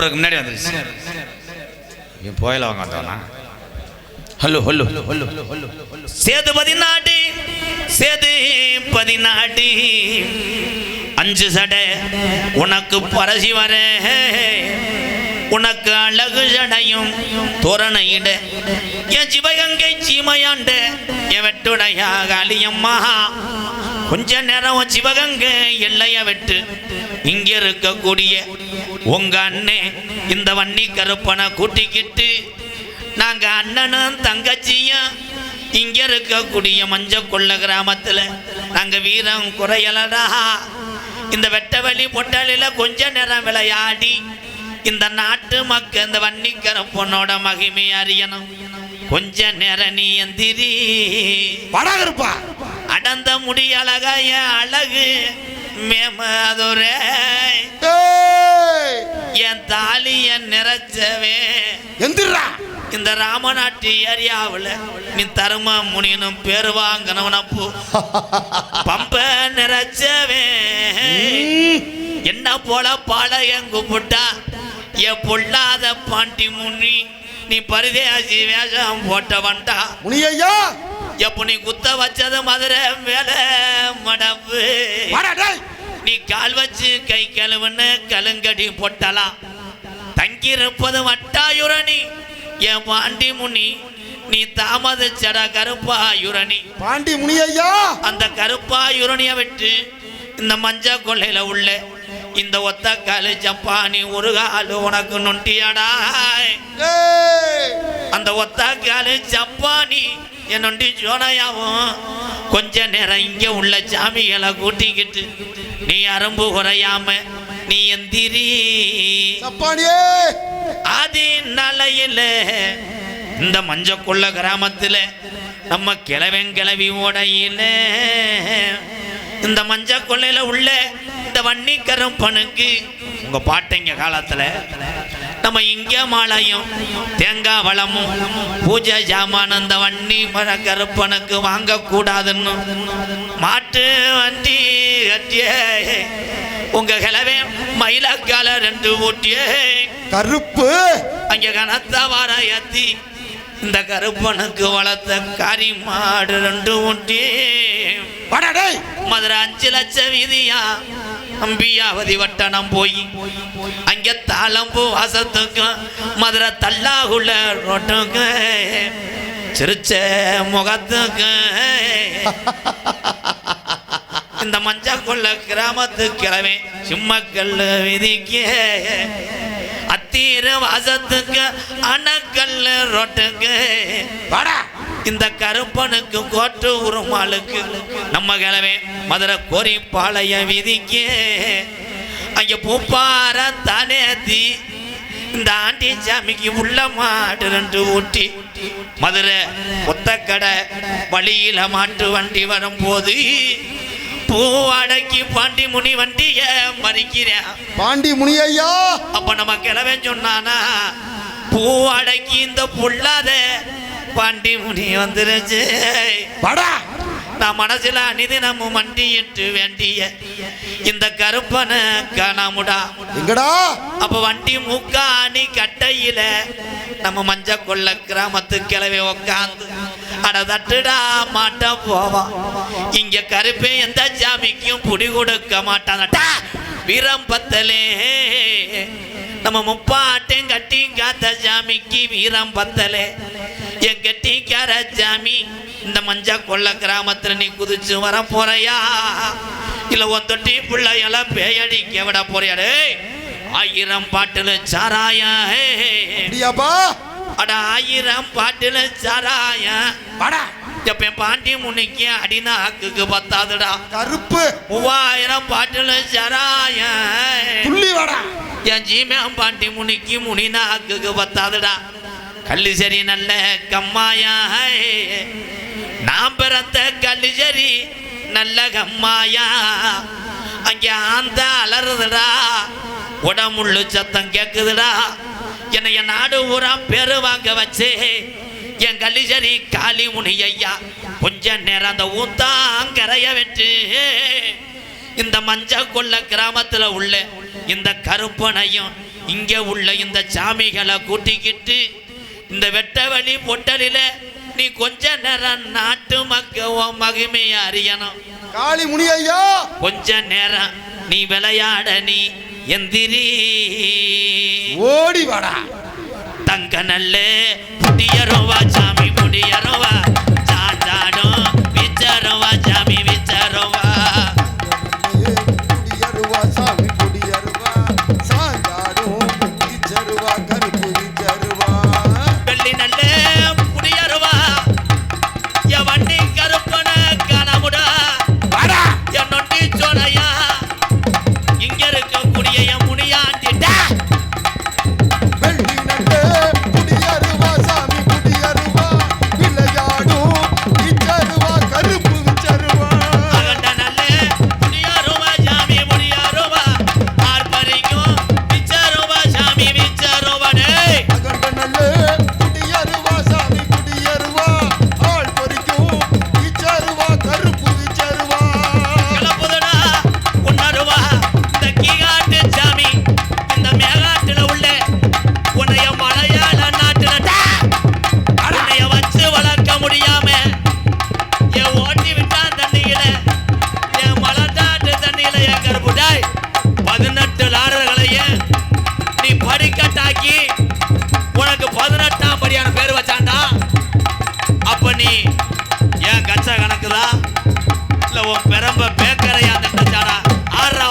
உங்களுக்கு முன்னாடி வந்துருச்சு. என் போயில வாங்க வந்தவனா? Hello hello. Hello hello Sethu பதினாடி Sethu பதினாடி அஞ்சு சடை உனக்கு பரசி வர. உனக்கு அழகு ஜடையும் தோரணையிட என் சிவகங்கை சீமையாண்ட என் வெட்டுடைய காளியம்மா. கொஞ்ச நேரம் சிவகங்கை எல்லைய விட்டு இங்க இருக்கக்கூடிய உங்க அண்ணன் இந்த வன்னி கருப்பனை கூட்டிக்கிட்டு நாங்க அண்ணனும் தங்கச்சியும் இங்க இருக்கக்கூடிய மஞ்ச கொள்ள கிராமத்துல நாங்க வீரம் குறையலடா. இந்த வெட்டவெளி பொட்டலில கொஞ்ச நேரம் விளையாடி இந்த நாட்டு மக்கள் இந்த வன்னிக்கர பொண்ணோட மகிமை அறியணும். கொஞ்ச நேரம் நீ எந்திரி படா இருப்பா அடந்த முடி அழகாய அழகு. மேமதுரே என் தாலிய நிறைச்சவே. எந்திரா. இந்த ராமநாட்டு ஏரியாவில் நீ தரும முனினும் பேர் வாங்கினவனப்போ பம்ப நிறைச்சவே. என்ன போல பாளையம் கும்பிட்டா என் பொல்லாத பாண்டி முனி நீ பரிதேசி வேஷம் போட்டவன்டா முனியையா எப்போ நீ குத்த வச்சது மதுரை மேல மடப்பு. நீ கால் வச்சு கை கழுவுன்னு கலுங்கடி போட்டலாம். தங்கியிருப்பது வட்டாயுரணி. என் பாண்டி முனி நீ தாமதிச்சட கருப்பாயுரணி. பாண்டி முனியையா அந்த கருப்பாயுரணியை விட்டு இந்த மஞ்ச கொள்ளையில உள்ள இந்த ஒத்த காலு ஜப்பானி ஒரு காலு உனக்கு நொண்டியாடா. ஏய்! அந்த ஒத்த காலு ஜப்பானி என் நொண்டி ஜோனையாவும் கொஞ்ச நேரம் இங்க உள்ள சாமிகளை கூட்டிக்கிட்டு நீ அரும்பு குறையாம நீ எந்திரி. ஆதி நலையில இந்த மஞ்சக்குள்ள கிராமத்துல நம்ம கிழவன் கிளவி ஓடையில இந்த மஞ்ச கொள்ளையில உள்ள இந்த வன்னி கருப்பனுக்கு உங்க பாட்டைங்க காலத்துல நம்ம இங்க மாலையும் தேங்காய் வளமும் பூஜை ஜாமான் அந்த வன்னி மர கருப்பனுக்கு வாங்க கூடாதுன்னு மாட்டு வண்டி கட்டியே உங்க கிழவே மயிலக்கால ரெண்டு ஊட்டியே கருப்பு. அங்க கனத்த வார ஏத்தி இந்த கருப்பனுக்கு வளர்த்த காரி மாடு ரெண்டு ஊட்டி மதுரை அஞ்சு லட்சம் வீதியா அம்பியாவதி வட்டணம் போய் அங்கே தாளம்பூ வாசத்துக்கும் மதுரை தல்லாகுள்ள ரோட்டுக்கு சிரிச்ச முகத்துக்கு. இந்த மஞ்சக்குள்ள கிராமத்து கிழமை சிம்மக்கல் விதிக்கு. அத்தீர வாசத்துக்கு அணக்கல் ரோட்டுங்க வாடா. இந்த கருப்பனுக்கு கோட்டு உருமாளுக்கு நம்ம கிழமை மதுரை கோரிப்பாளைய விதிக்கு. அங்க பூப்பார தானேத்தி இந்த ஆண்டி சாமிக்கு உள்ள மாடு ரெண்டு ஊட்டி. மதுரை ஒத்தக்கடை வழியில மாட்டு வண்டி வரும்போது பூ அடக்கி பாண்டி முனி வண்டிய மறிக்கிறேன் பாண்டி முனியையா அப்ப நம்ம கிழவன் சொன்னானா பூ அடக்கி இந்த புள்ளாத பாண்டி முனி வந்துருச்சு. வாடா. நான் மனசுல அனிதினமும் வண்டியிட்டு வேண்டிய இந்த கருப்பனை காணாமுடா. எங்கடா? அப்ப வண்டி மூக்காணி கட்டையில நம்ம மஞ்ச கொள்ள கிராமத்து கிளவி உக்காந்து அட தட்டுடா மாட்ட போவான் இங்க கருப்பே எந்த சாமிக்கும் புடி கொடுக்க மாட்டான் வீரம் பத்தலே. நம்ம முப்பாட்டையும் கட்டி காத்த சாமிக்கு வீரம் பத்தலே. என் கட்டிக்கார சாமி இந்த மஞ்ச கொள்ள கிராமத்துல நீ குதிச்சு வர போறையா? இல்ல உன் தொட்டி பிள்ளையெல்லாம் பேயடிக்க விட போறியா? டேய் ஆயிரம் பாட்டுல சாராயா அட ஆயிரம் பாட்டுல சாராயா. வாடா. எப்ப பாண்டி முன்னிக்கு அடினா ஹக்குக்கு பத்தாதுடா. கருப்பு. மூவாயிரம் பாட்டுல சாராயா என் ஜீமேம் பாண்டி முனிக்கு முனினா ஹக்குக்கு பத்தாதுடா. கல்லு சரி நல்ல கம்மாயாய். நான் பிறந்த கல்லு சரி நல்ல கம்மாயா. அங்கே ஆந்தா அலறுதுடா. உடம்புள்ளு சத்தம் கேட்குதுடா என்னை என் நாடு ஊரா பேரு வாங்க வச்சு என் சரி காளி முனி ஐயா கொஞ்ச நேரம் அந்த ஊத்தாங்கரைய வெட்டு. இந்த மஞ்ச கொள்ள கிராமத்தில் உள்ள இந்த கருப்பனையும் இங்கே உள்ள இந்த சாமிகளை கூட்டிக்கிட்டு இந்த வெட்ட வழி பொட்டலில நீ கொஞ்ச நேரம் நாட்டு மக்கள் மகிமைய அறியணும். காளி முனியா கொஞ்ச நேரம் நீ விளையாட நீ எந்திரி. ஓடி வாடா. தங்க நல்ல புதிய ரோவா சாமி நீ ஏன் கச்சா கணக்கு இல்லை உன் பெரம்ப பேக்கரையா நின்றுச்சானா ஆடுறா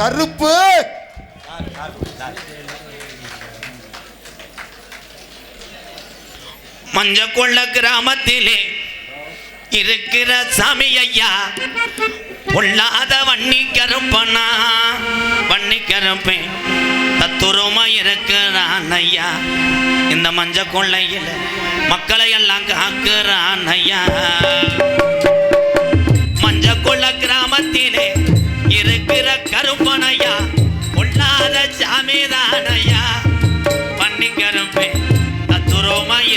கருப்பு. மஞ்சக்கொள்ள கிராமத்திலே இருக்கிற சாமி ஐயா பொல்லாத வன்னி கருப்பனா வன்னி கருப்பேன் தத்துரமா இருக்கிறான் ஐயா இந்த மஞ்ச கொள்ளையில் மக்களை எல்லாம் காக்குறான் ஐயா மஞ்ச கொள்ள கிராமத்திலே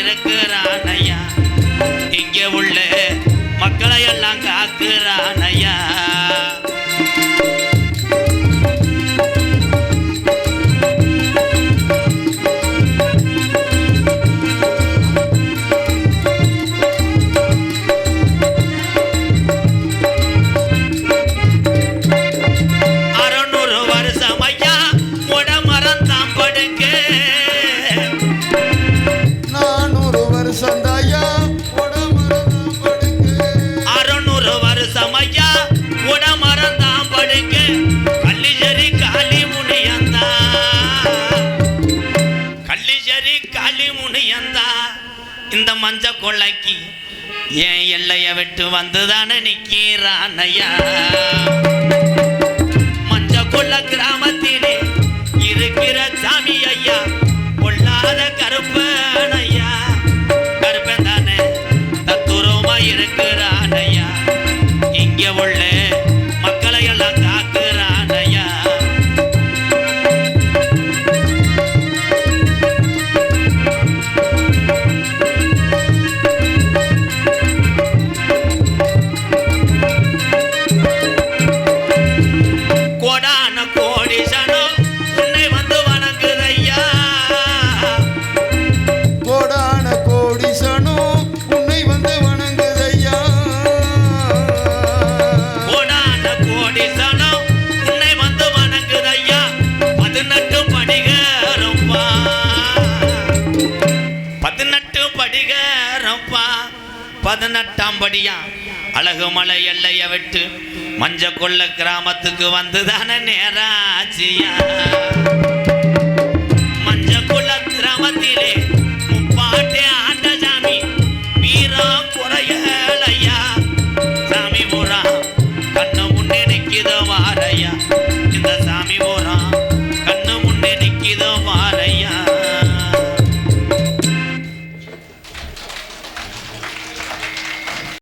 தத்துரோமா கொலைக்கு கொள்ளைக்கு என் எல்லைய விட்டு வந்துதானே நிக்கிறான் ஐயா மஞ்ச கொள்ள கிராமத்திலே இருக்கிற சாமி ஐயா பொல்லாத கருப்பன் ஐயா கருப்பன் தானே தத்துரமா இருக்கிறான் ஐயா இங்க உள்ள படியா அழகு மலை எல்லைய விட்டு மஞ்ச கொள்ள கிராமத்துக்கு வந்துதான நேராச்சியா?